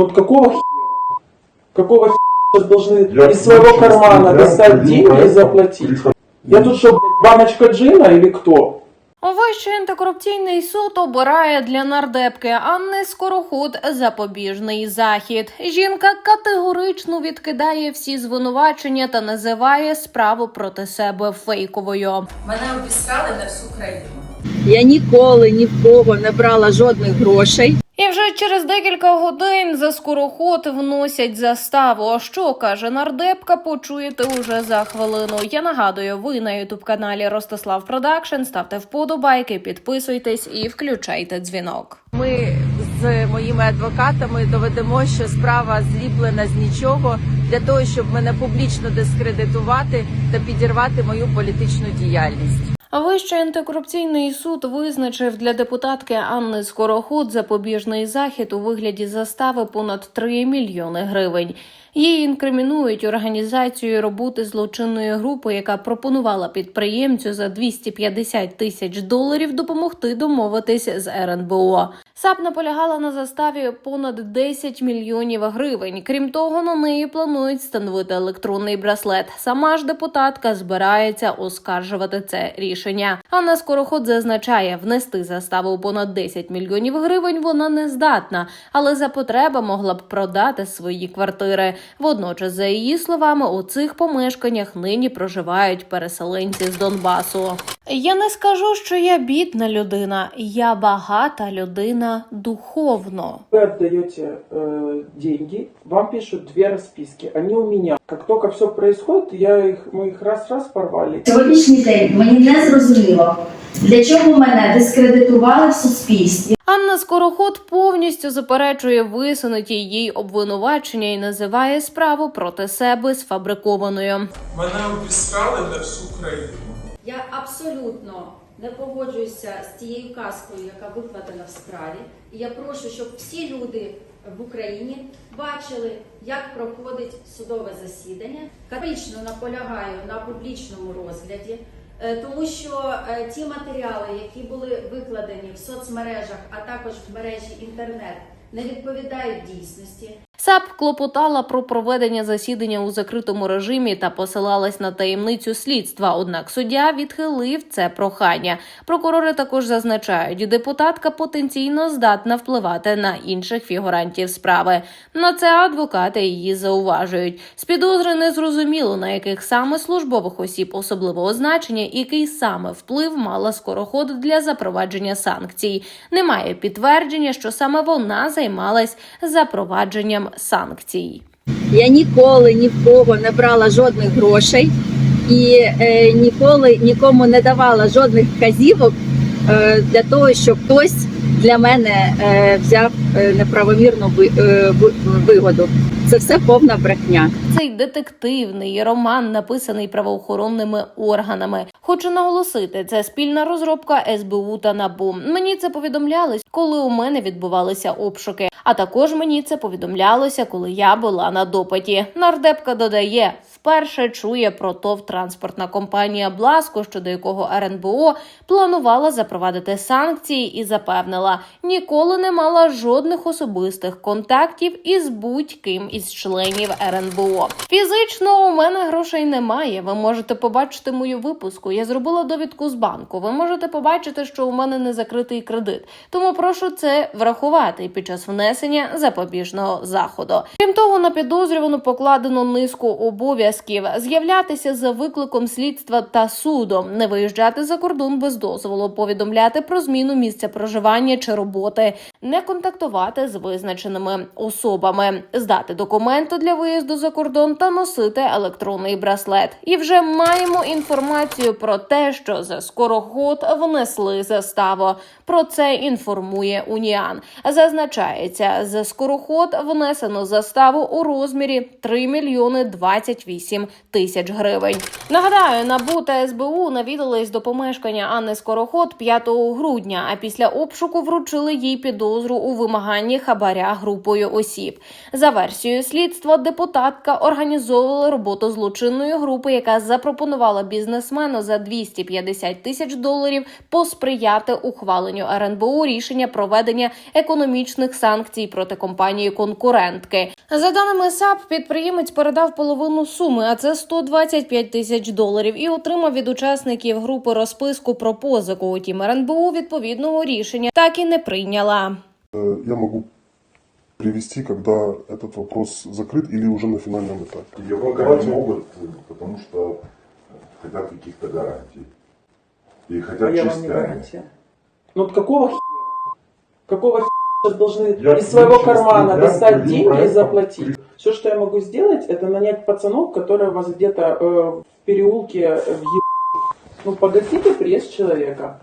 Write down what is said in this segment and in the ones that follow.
Вот какого хера? Какого хера сейчас должны Для из своего ключевых- кармана для достать ключевых деньги и проектов заплатить? ключевых- Я тут что, блядь, баночка джина или кто? Вищий антикорупційний суд обирає для нардепки Анни Скороход запобіжний захід. Жінка категорично відкидає всі звинувачення та називає справу проти себе фейковою. Мене обісрали на всю країну. Я ніколи ні в кого не брала жодних грошей. І вже через декілька годин за скороход вносять заставу. А Що каже нардепка? Почуєте уже за хвилину. Я нагадую, ви на ютуб каналі Ростислав Продакшн. Ставте вподобайки, підписуйтесь і включайте дзвінок. Ми з моїми адвокатами доведемо, що справа зліплена з нічого для того, щоб мене публічно дискредитувати та підірвати мою політичну діяльність. Вищий антикорупційний суд визначив для депутатки Анни Скороход запобіжний захід у вигляді застави понад 3 мільйони гривень. Її інкримінують організацію роботи злочинної групи, яка пропонувала підприємцю за 250 тисяч доларів допомогти домовитись з РНБО. САП наполягала на заставі понад 10 мільйонів гривень. Крім того, на неї планують встановити електронний браслет. Сама ж депутатка збирається оскаржувати це рішення. Анна Скороход зазначає, внести заставу понад 10 мільйонів гривень вона не здатна, але за потреби могла б продати свої квартири. Водночас, за її словами, у цих помешканнях нині проживають переселенці з Донбасу. Я не скажу, що я бідна людина, я багата людина духовно. Вы отдаете э, деньги, вам пишут две расписки. Они у меня. Как только все происходит, я их, мы их раз-раз порвали. Сьогоднішній день мені не зрозуміло, для чого мене дискредитували в суспільстві. Анна Скороход повністю заперечує висунуті їй обвинувачення і називає справу проти себе сфабрикованою. Мене обісрали на всю країну. Я абсолютно не погоджуюся з тією казкою, яка викладена в справі. І я прошу, щоб всі люди в Україні бачили, як проходить судове засідання. Категорично наполягаю на публічному розгляді, е, тому що е, ті матеріали, які були викладені в соцмережах, а також в мережі інтернет, не відповідають дійсності. САП клопотала про проведення засідання у закритому режимі та посилалась на таємницю слідства. Однак суддя відхилив це прохання. Прокурори також зазначають, депутатка потенційно здатна впливати на інших фігурантів справи. На це адвокати її зауважують. З підозри не зрозуміло, на яких саме службових осіб особливого значення, який саме вплив мала скороход для запровадження санкцій. Немає підтвердження, що саме вона займалась запровадженням санкцій. Я ніколи ні в кого не брала жодних грошей і е, ніколи нікому не давала жодних вказівок е, для того, щоб хтось для мене е, взяв е, неправомірну ви- е, вигоду. Це все повна брехня. Цей детективний роман написаний правоохоронними органами. Хочу наголосити, це спільна розробка СБУ та НАБУ. Мені це повідомлялось, коли у мене відбувалися обшуки. А також мені це повідомлялося, коли я була на допиті. Нардепка додає. Вперше чує про ТОВ транспортна компанія Бласко, щодо якого РНБО планувала запровадити санкції, і запевнила, ніколи не мала жодних особистих контактів із будь-ким із членів РНБО. Фізично у мене грошей немає. Ви можете побачити мою випуску. Я зробила довідку з банку. Ви можете побачити, що у мене не закритий кредит. Тому прошу це врахувати під час внесення запобіжного заходу. Крім того, на підозрювану покладено низку обов'язків з'являтися за викликом слідства та судом, не виїжджати за кордон без дозволу, повідомляти про зміну місця проживання чи роботи, не контактувати з визначеними особами, здати документи для виїзду за кордон та носити електронний браслет. І вже маємо інформацію про те, що за скороход внесли заставу. Про це інформує Уніан. Зазначається, за скороход внесено заставу у розмірі 3 мільйони 28 8 тисяч гривень. Нагадаю, НАБУ та СБУ навідались до помешкання Анни Скороход 5 грудня, а після обшуку вручили їй підозру у вимаганні хабаря групою осіб. За версією слідства, депутатка організовувала роботу злочинної групи, яка запропонувала бізнесмену за 250 тисяч доларів посприяти ухваленню РНБУ рішення проведення економічних санкцій проти компанії конкурентки. За даними САП, підприємець передав половину суми, а це 125 тисяч доларів, і отримав від учасників групи розписку про позику. Утім, РНБУ відповідного рішення так і не прийняла. Э, я могу привести, когда этот вопрос закрыт или уже на финальном этапе. Его говорить могут, потому что хотят каких-то гарантий. И А хотят я вам не частями. гарантия. Ну вот какого хера? Какого хера сейчас должны Я из своего честно, кармана я достать говорю деньги про и это. заплатить? Все, что я могу сделать, это нанять пацанов, которые вас где-то э, в переулке э, в Ну, погасите приезд человека.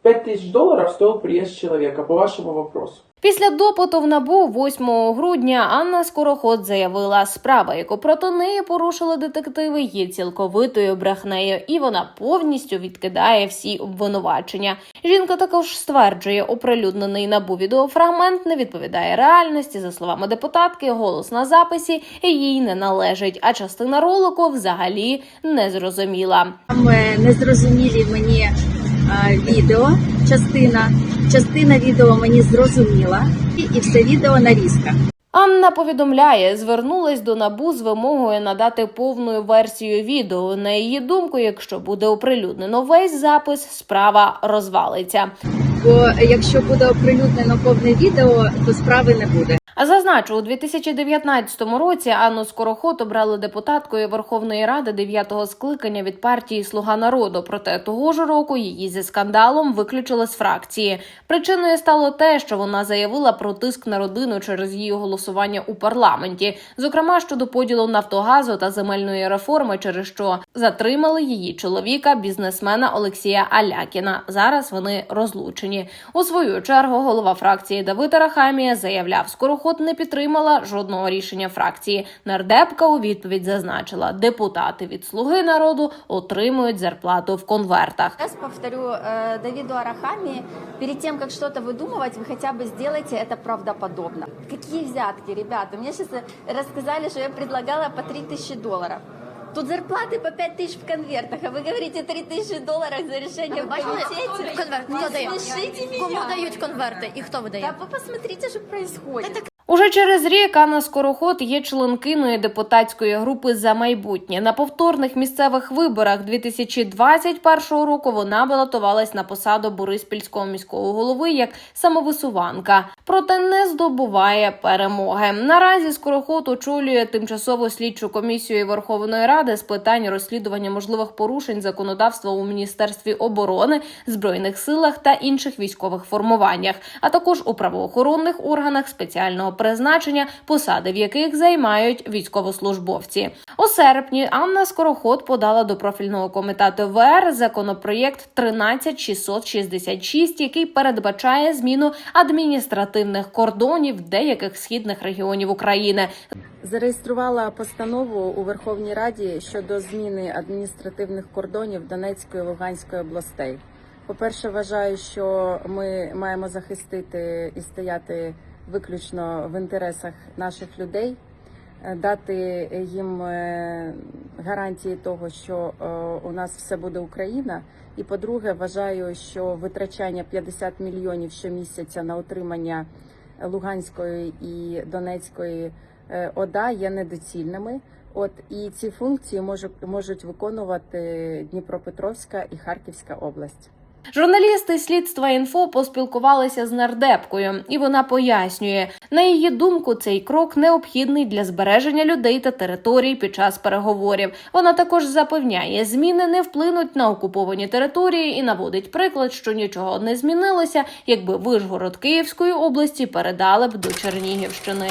Пять тысяч долларов стоил приезд человека, по вашему вопросу. Після допиту в НАБУ 8 грудня Анна Скороход заявила, справа, яку проти неї порушили детективи, є цілковитою брехнею, і вона повністю відкидає всі обвинувачення. Жінка також стверджує, оприлюднений НАБУ відеофрагмент не відповідає реальності. За словами депутатки, голос на записі їй не належить, а частина ролику взагалі не зрозуміла. Незрозумілі мені відео, частина. Частина відео мені зрозуміла, і все відео нарізка. Анна повідомляє, звернулась до набу з вимогою надати повну версію відео. На її думку, якщо буде оприлюднено весь запис, справа розвалиться. Бо якщо буде оприлюднено повне відео, то справи не буде. Зазначу, у 2019 році Анну Скороход обрали депутаткою Верховної Ради 9-го скликання від партії Слуга народу. Проте того ж року її зі скандалом виключили з фракції. Причиною стало те, що вона заявила про тиск на родину через її голосування у парламенті, зокрема щодо поділу Нафтогазу та земельної реформи, через що затримали її чоловіка, бізнесмена Олексія Алякіна. Зараз вони розлучені. У свою чергу голова фракції Давид Арахамія заявляв, Скороход не підтримала жодного рішення фракції. Нардепка у відповідь зазначила, депутати від слуги народу отримують зарплату в конвертах. Раз повторю э, Давиду Арахами, перед тем, как что-то выдумывать, вы хотя бы сделайте это правдоподобно. Какие взятки, ребята? Мне сейчас рассказали, что я предлагала по 3000 долларов. Тут зарплаты по 5 тысяч в конвертах, а вы говорите 3 тысячи долларов за решение в комитете. Конверт, Не хто дає? смешите меня. Кому дають конверти і хто видає? Да вы посмотрите, что происходит. Уже через рік Анна Скороход є членкиною депутатської групи за майбутнє. На повторних місцевих виборах 2021 року вона балотувалась на посаду Бориспільського міського голови як самовисуванка, проте не здобуває перемоги. Наразі Скороход очолює тимчасову слідчу комісію Верховної Ради з питань розслідування можливих порушень законодавства у міністерстві оборони, збройних силах та інших військових формуваннях, а також у правоохоронних органах спеціального призначення, посади в яких займають військовослужбовці. У серпні Анна Скороход подала до профільного комітету ВР законопроєкт 13666, який передбачає зміну адміністративних кордонів деяких східних регіонів України. Зареєструвала постанову у Верховній Раді щодо зміни адміністративних кордонів Донецької та Луганської областей. По-перше, вважаю, що ми маємо захистити і стояти виключно в інтересах наших людей, дати їм е, гарантії того, що е, у нас все буде Україна. І по-друге, вважаю, що витрачання 50 мільйонів щомісяця на утримання Луганської і Донецької е, ОДА є недоцільними. От і ці функції можуть можуть виконувати Дніпропетровська і Харківська область. Журналісти слідства інфо поспілкувалися з нардепкою, і вона пояснює, на її думку, цей крок необхідний для збереження людей та територій під час переговорів. Вона також запевняє, зміни не вплинуть на окуповані території і наводить приклад, що нічого не змінилося, якби Вишгород Київської області передали б до Чернігівщини.